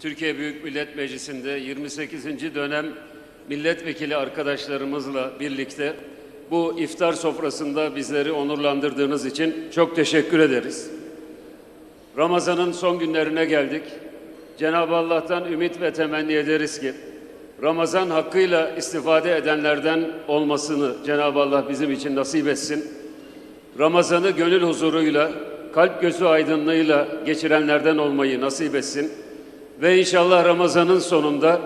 Türkiye Büyük Millet Meclisi'nde 28. dönem milletvekili arkadaşlarımızla birlikte bu iftar sofrasında bizleri onurlandırdığınız için çok teşekkür ederiz. Ramazan'ın son günlerine geldik. Cenab-ı Allah'tan ümit ve temenni ederiz ki Ramazan hakkıyla istifade edenlerden olmasını Cenab-ı Allah bizim için nasip etsin. Ramazan'ı gönül huzuruyla, kalp gözü aydınlığıyla geçirenlerden olmayı nasip etsin. Ve inşallah Ramazan'ın sonunda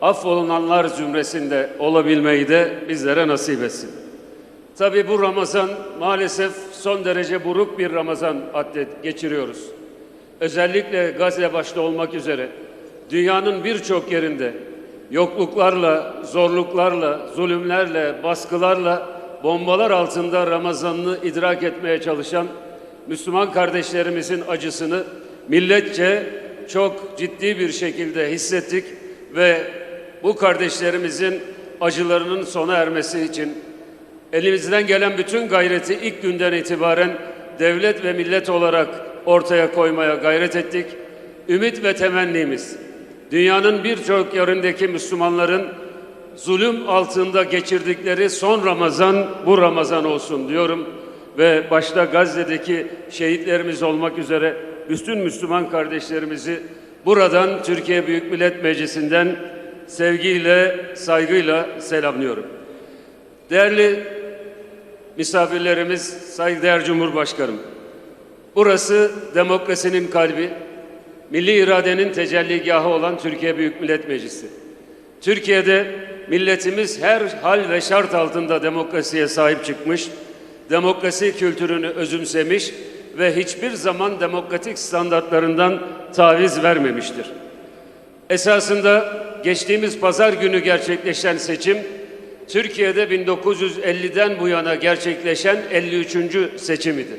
affolunanlar zümresinde olabilmeyi de bizlere nasip etsin. Tabi bu Ramazan maalesef son derece buruk bir Ramazan atlet geçiriyoruz. Özellikle Gazze başta olmak üzere dünyanın birçok yerinde yokluklarla, zorluklarla, zulümlerle, baskılarla, bombalar altında Ramazan'ını idrak etmeye çalışan Müslüman kardeşlerimizin acısını milletçe çok ciddi bir şekilde hissettik ve bu kardeşlerimizin acılarının sona ermesi için elimizden gelen bütün gayreti ilk günden itibaren devlet ve millet olarak ortaya koymaya gayret ettik. Ümit ve temennimiz dünyanın birçok yerindeki Müslümanların zulüm altında geçirdikleri son Ramazan bu Ramazan olsun diyorum ve başta Gazze'deki şehitlerimiz olmak üzere bütün Müslüman kardeşlerimizi buradan Türkiye Büyük Millet Meclisi'nden sevgiyle, saygıyla selamlıyorum. Değerli misafirlerimiz, saygıdeğer Cumhurbaşkanım. Burası demokrasinin kalbi, milli iradenin tecelligahı olan Türkiye Büyük Millet Meclisi. Türkiye'de milletimiz her hal ve şart altında demokrasiye sahip çıkmış, demokrasi kültürünü özümsemiş ve hiçbir zaman demokratik standartlarından taviz vermemiştir. Esasında geçtiğimiz pazar günü gerçekleşen seçim, Türkiye'de 1950'den bu yana gerçekleşen 53. seçim idi.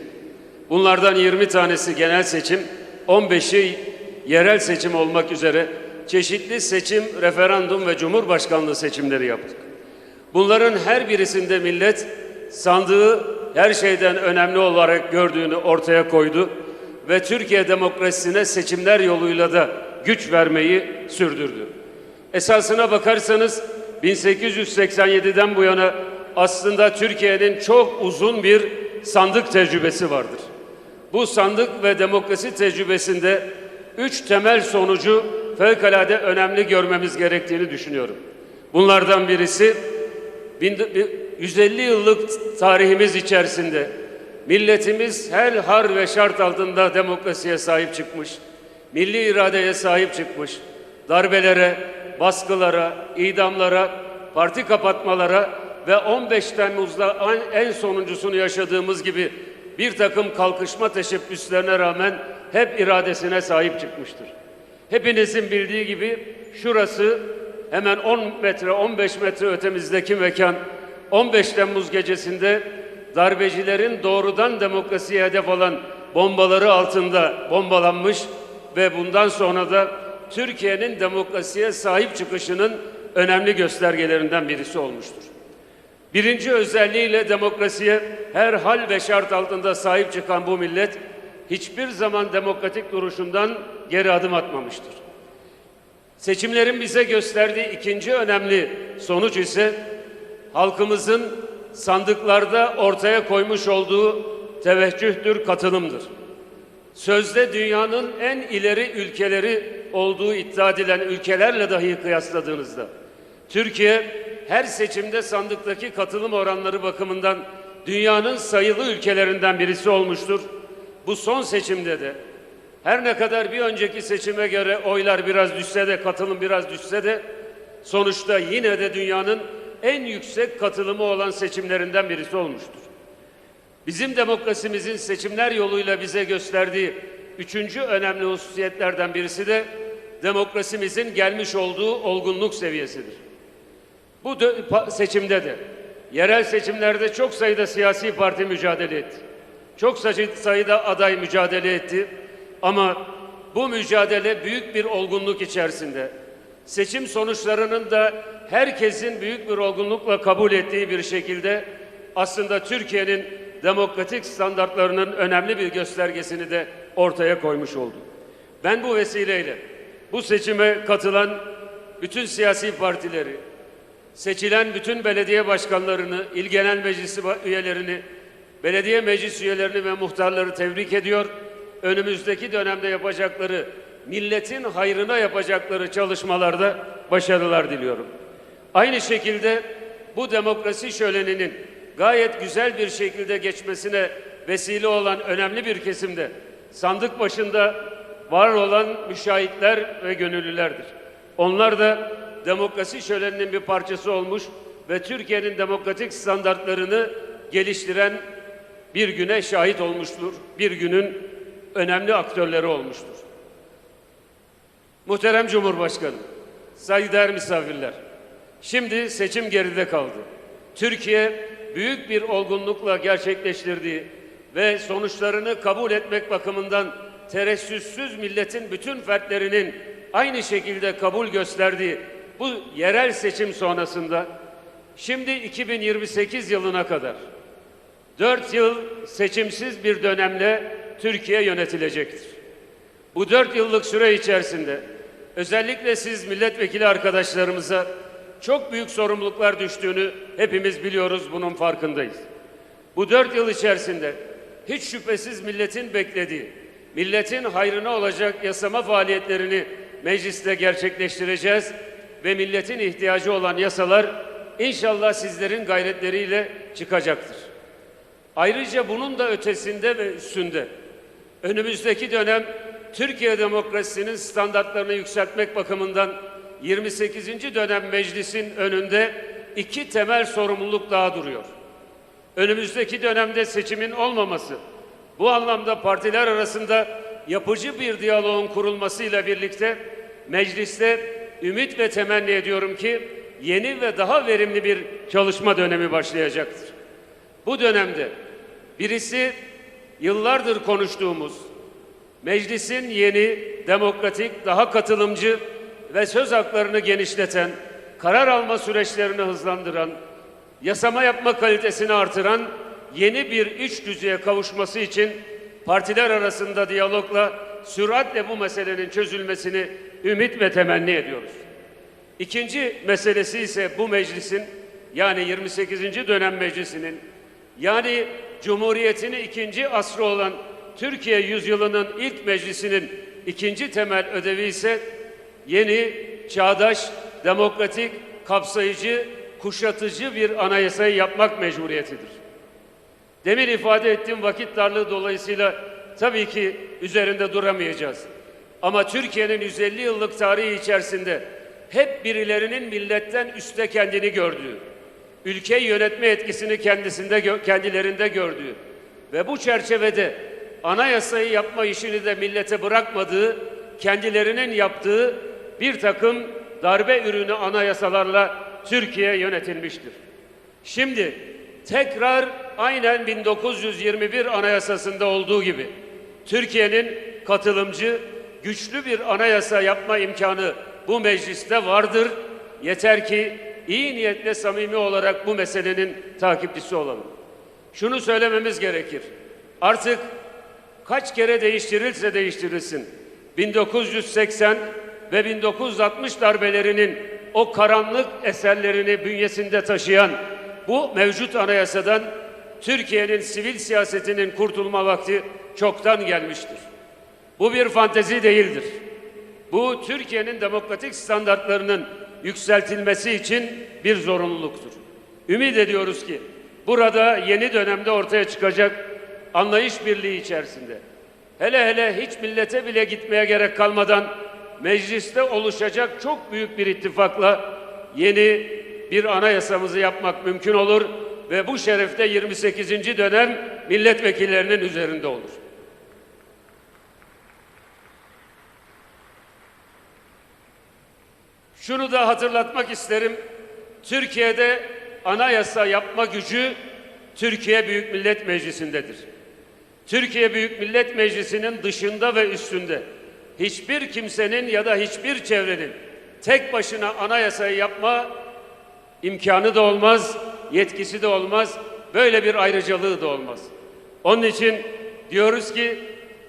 Bunlardan 20 tanesi genel seçim, 15'i yerel seçim olmak üzere çeşitli seçim, referandum ve cumhurbaşkanlığı seçimleri yaptık. Bunların her birisinde millet sandığı her şeyden önemli olarak gördüğünü ortaya koydu ve Türkiye demokrasisine seçimler yoluyla da güç vermeyi sürdürdü. Esasına bakarsanız 1887'den bu yana aslında Türkiye'nin çok uzun bir sandık tecrübesi vardır. Bu sandık ve demokrasi tecrübesinde üç temel sonucu fevkalade önemli görmemiz gerektiğini düşünüyorum. Bunlardan birisi 150 yıllık tarihimiz içerisinde milletimiz her har ve şart altında demokrasiye sahip çıkmış, milli iradeye sahip çıkmış, darbelere, baskılara, idamlara, parti kapatmalara ve 15 Temmuz'da en sonuncusunu yaşadığımız gibi bir takım kalkışma teşebbüslerine rağmen hep iradesine sahip çıkmıştır. Hepinizin bildiği gibi şurası hemen 10 metre 15 metre ötemizdeki mekan 15 Temmuz gecesinde darbecilerin doğrudan demokrasiye hedef alan bombaları altında bombalanmış ve bundan sonra da Türkiye'nin demokrasiye sahip çıkışının önemli göstergelerinden birisi olmuştur. Birinci özelliğiyle demokrasiye her hal ve şart altında sahip çıkan bu millet hiçbir zaman demokratik duruşundan geri adım atmamıştır. Seçimlerin bize gösterdiği ikinci önemli sonuç ise halkımızın sandıklarda ortaya koymuş olduğu teveccühtür, katılımdır. Sözde dünyanın en ileri ülkeleri olduğu iddia edilen ülkelerle dahi kıyasladığınızda Türkiye her seçimde sandıktaki katılım oranları bakımından dünyanın sayılı ülkelerinden birisi olmuştur. Bu son seçimde de her ne kadar bir önceki seçime göre oylar biraz düşse de katılım biraz düşse de sonuçta yine de dünyanın en yüksek katılımı olan seçimlerinden birisi olmuştur. Bizim demokrasimizin seçimler yoluyla bize gösterdiği üçüncü önemli hususiyetlerden birisi de demokrasimizin gelmiş olduğu olgunluk seviyesidir. Bu seçimde de yerel seçimlerde çok sayıda siyasi parti mücadele etti. Çok sayıda aday mücadele etti. Ama bu mücadele büyük bir olgunluk içerisinde. Seçim sonuçlarının da herkesin büyük bir olgunlukla kabul ettiği bir şekilde aslında Türkiye'nin demokratik standartlarının önemli bir göstergesini de ortaya koymuş oldu. Ben bu vesileyle bu seçime katılan bütün siyasi partileri, seçilen bütün belediye başkanlarını, il genel meclisi üyelerini, belediye meclis üyelerini ve muhtarları tebrik ediyor. Önümüzdeki dönemde yapacakları, milletin hayrına yapacakları çalışmalarda başarılar diliyorum. Aynı şekilde bu demokrasi şöleninin gayet güzel bir şekilde geçmesine vesile olan önemli bir kesimde sandık başında var olan müşahitler ve gönüllülerdir. Onlar da demokrasi şöleninin bir parçası olmuş ve Türkiye'nin demokratik standartlarını geliştiren bir güne şahit olmuştur. Bir günün önemli aktörleri olmuştur. Muhterem Cumhurbaşkanım, saygıdeğer misafirler, şimdi seçim geride kaldı. Türkiye büyük bir olgunlukla gerçekleştirdiği ve sonuçlarını kabul etmek bakımından tereddütsüz milletin bütün fertlerinin aynı şekilde kabul gösterdiği bu yerel seçim sonrasında şimdi 2028 yılına kadar dört yıl seçimsiz bir dönemle Türkiye yönetilecektir. Bu dört yıllık süre içerisinde özellikle siz milletvekili arkadaşlarımıza çok büyük sorumluluklar düştüğünü hepimiz biliyoruz, bunun farkındayız. Bu dört yıl içerisinde hiç şüphesiz milletin beklediği, milletin hayrına olacak yasama faaliyetlerini mecliste gerçekleştireceğiz ve milletin ihtiyacı olan yasalar inşallah sizlerin gayretleriyle çıkacaktır. Ayrıca bunun da ötesinde ve üstünde önümüzdeki dönem Türkiye demokrasisinin standartlarını yükseltmek bakımından 28. dönem meclisin önünde iki temel sorumluluk daha duruyor. Önümüzdeki dönemde seçimin olmaması, bu anlamda partiler arasında yapıcı bir diyaloğun kurulmasıyla birlikte mecliste ümit ve temenni ediyorum ki yeni ve daha verimli bir çalışma dönemi başlayacaktır. Bu dönemde birisi yıllardır konuştuğumuz meclisin yeni, demokratik, daha katılımcı ve söz haklarını genişleten, karar alma süreçlerini hızlandıran, yasama yapma kalitesini artıran yeni bir iç düzeye kavuşması için partiler arasında diyalogla süratle bu meselenin çözülmesini ümit ve temenni ediyoruz. İkinci meselesi ise bu meclisin yani 28. dönem meclisinin yani Cumhuriyet'in ikinci asrı olan Türkiye yüzyılının ilk meclisinin ikinci temel ödevi ise yeni, çağdaş, demokratik, kapsayıcı, kuşatıcı bir anayasayı yapmak mecburiyetidir. Demin ifade ettiğim vakit darlığı dolayısıyla tabii ki üzerinde duramayacağız. Ama Türkiye'nin 150 yıllık tarihi içerisinde hep birilerinin milletten üstte kendini gördüğü, ülkeyi yönetme etkisini kendisinde kendilerinde gördüğü ve bu çerçevede anayasayı yapma işini de millete bırakmadığı, kendilerinin yaptığı bir takım darbe ürünü anayasalarla Türkiye yönetilmiştir. Şimdi tekrar aynen 1921 Anayasası'nda olduğu gibi Türkiye'nin katılımcı, güçlü bir anayasa yapma imkanı bu mecliste vardır. Yeter ki iyi niyetle samimi olarak bu meselenin takipçisi olalım. Şunu söylememiz gerekir. Artık kaç kere değiştirilse değiştirilsin. 1980 ve 1960 darbelerinin o karanlık eserlerini bünyesinde taşıyan bu mevcut anayasadan Türkiye'nin sivil siyasetinin kurtulma vakti çoktan gelmiştir. Bu bir fantezi değildir. Bu Türkiye'nin demokratik standartlarının yükseltilmesi için bir zorunluluktur. Ümit ediyoruz ki burada yeni dönemde ortaya çıkacak anlayış birliği içerisinde hele hele hiç millete bile gitmeye gerek kalmadan mecliste oluşacak çok büyük bir ittifakla yeni bir anayasamızı yapmak mümkün olur ve bu şerefte 28. dönem milletvekillerinin üzerinde olur. Şunu da hatırlatmak isterim. Türkiye'de anayasa yapma gücü Türkiye Büyük Millet Meclisi'ndedir. Türkiye Büyük Millet Meclisi'nin dışında ve üstünde hiçbir kimsenin ya da hiçbir çevrenin tek başına anayasayı yapma imkanı da olmaz, yetkisi de olmaz, böyle bir ayrıcalığı da olmaz. Onun için diyoruz ki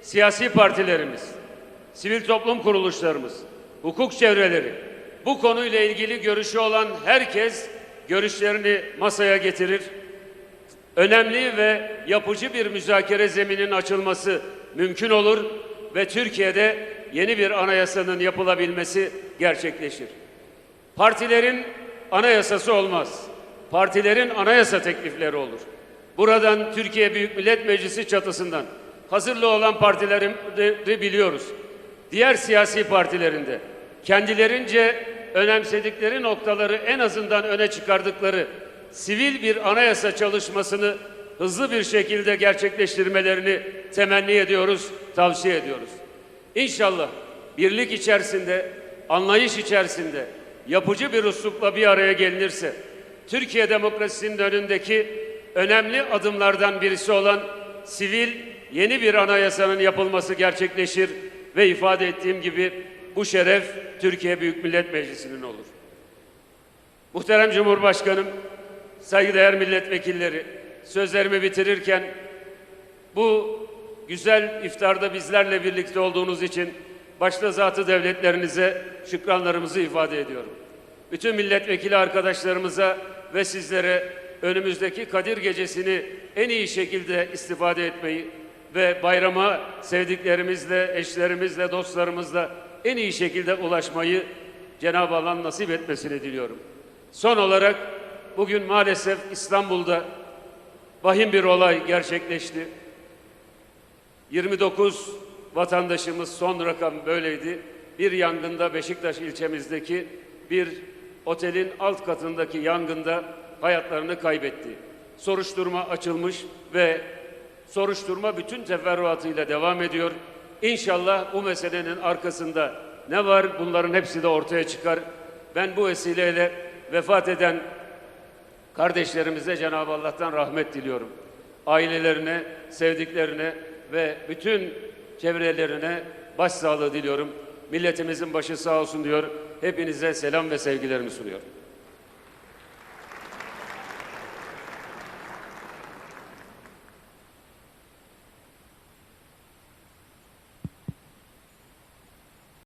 siyasi partilerimiz, sivil toplum kuruluşlarımız, hukuk çevreleri, bu konuyla ilgili görüşü olan herkes görüşlerini masaya getirir. Önemli ve yapıcı bir müzakere zeminin açılması mümkün olur ve Türkiye'de yeni bir anayasanın yapılabilmesi gerçekleşir. Partilerin anayasası olmaz. Partilerin anayasa teklifleri olur. Buradan Türkiye Büyük Millet Meclisi çatısından hazırlı olan partileri biliyoruz. Diğer siyasi partilerinde kendilerince önemsedikleri noktaları en azından öne çıkardıkları sivil bir anayasa çalışmasını hızlı bir şekilde gerçekleştirmelerini temenni ediyoruz, tavsiye ediyoruz. İnşallah birlik içerisinde, anlayış içerisinde yapıcı bir üslupla bir araya gelinirse Türkiye demokrasisinin önündeki önemli adımlardan birisi olan sivil yeni bir anayasanın yapılması gerçekleşir ve ifade ettiğim gibi bu şeref Türkiye Büyük Millet Meclisi'nin olur. Muhterem Cumhurbaşkanım, saygıdeğer milletvekilleri, sözlerimi bitirirken bu güzel iftarda bizlerle birlikte olduğunuz için başta zatı devletlerinize şükranlarımızı ifade ediyorum. Bütün milletvekili arkadaşlarımıza ve sizlere önümüzdeki Kadir Gecesi'ni en iyi şekilde istifade etmeyi ve bayrama sevdiklerimizle, eşlerimizle, dostlarımızla en iyi şekilde ulaşmayı Cenab-ı Allah'ın nasip etmesini diliyorum. Son olarak bugün maalesef İstanbul'da vahim bir olay gerçekleşti. 29 vatandaşımız son rakam böyleydi. Bir yangında Beşiktaş ilçemizdeki bir otelin alt katındaki yangında hayatlarını kaybetti. Soruşturma açılmış ve soruşturma bütün teferruatıyla devam ediyor. İnşallah bu meselenin arkasında ne var bunların hepsi de ortaya çıkar. Ben bu vesileyle vefat eden kardeşlerimize Cenab-ı Allah'tan rahmet diliyorum. Ailelerine, sevdiklerine ve bütün çevrelerine başsağlığı diliyorum. Milletimizin başı sağ olsun diyor. Hepinize selam ve sevgilerimi sunuyorum.